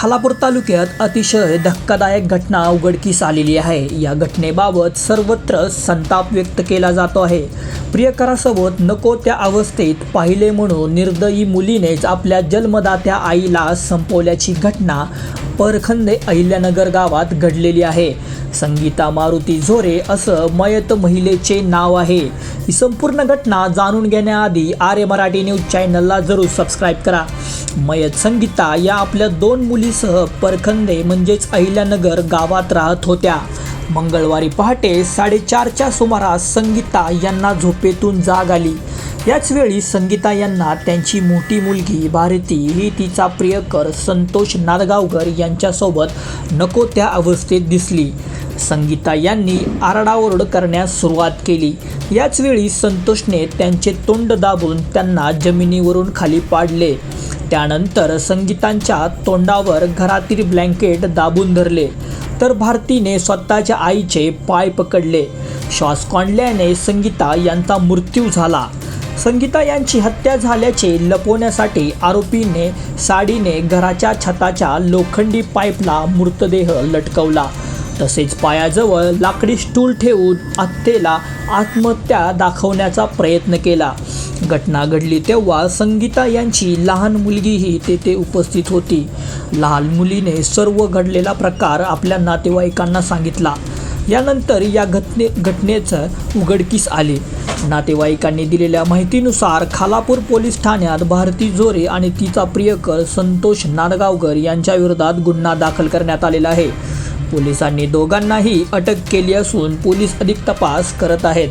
खालापूर तालुक्यात अतिशय धक्कादायक घटना उघडकीस आलेली आहे. या घटनेबाबत सर्वत्र संताप व्यक्त केला जातो आहे. प्रियकरासोबत नको त्या अवस्थेत पाहिले म्हणून निर्दयी मुलीनेच आपल्या जन्मदात्या आईला संपवल्याची घटना परखंदे अहिल्यानगर गावात घडलेली आहे. संगीता मारुती झोरे असं मयत महिलेचे नाव आहे. ही संपूर्ण घटना जाणून घेण्याआधी आर्य मराठी न्यूज चॅनलला जरूर सबस्क्राईब करा. मयत संगीता या आपल्या दोन मुलीसह परखंदे म्हणजेच अहिल्यानगर गावात राहत होत्या. मंगळवारी पहाटे साडेचारच्या सुमारास संगीता यांना झोपेतून जाग आली. याचवेळी संगीता यांना त्यांची मोठी मुलगी भारती ही तिचा प्रियकर संतोष नादगावकर यांच्यासोबत नको त्या अवस्थेत दिसली. संगीता यांनी आरडाओरड करण्यास सुरुवात केली. याचवेळी संतोषने त्यांचे तोंड दाबून त्यांना जमिनीवरून खाली पाडले. त्यानंतर संगीतांच्या तोंडावर घरातील ब्लँकेट दाबून धरले. तर भारतीने स्वतःच्या आईचे पाय पकडले. श्वास कोंडल्याने संगीता यांचा मृत्यू झाला. संगीता यांची हत्या झाल्याचे लपवण्यासाठी आरोपीने साडीने घराच्या छताच्या लोखंडी पाईपला मृतदेह लटकवला. तसेच पायाजवळ लाकडी स्टूल ठेवून आत्तेला आत्महत्या दाखवण्याचा प्रयत्न केला. घटना घडली तेव्हा संगीता यांची लहान मुलगीही तेथे उपस्थित होती. लहान मुलीने सर्व घडलेला प्रकार आपल्या नातेवाईकांना सांगितला. यानंतर या घटने घटनेचं उघडकीस आले. नातेवाईकांनी दिलेल्या माहितीनुसार खालापूर पोलीस ठाण्यात भारती जोरे आणि तिचा प्रियकर संतोष नादगावकर यांच्या विरोधात गुन्हा दाखल करण्यात आलेला आहे. पोलिसांनी दोघांनाही अटक केली असून पोलीस अधिक तपास करत आहेत.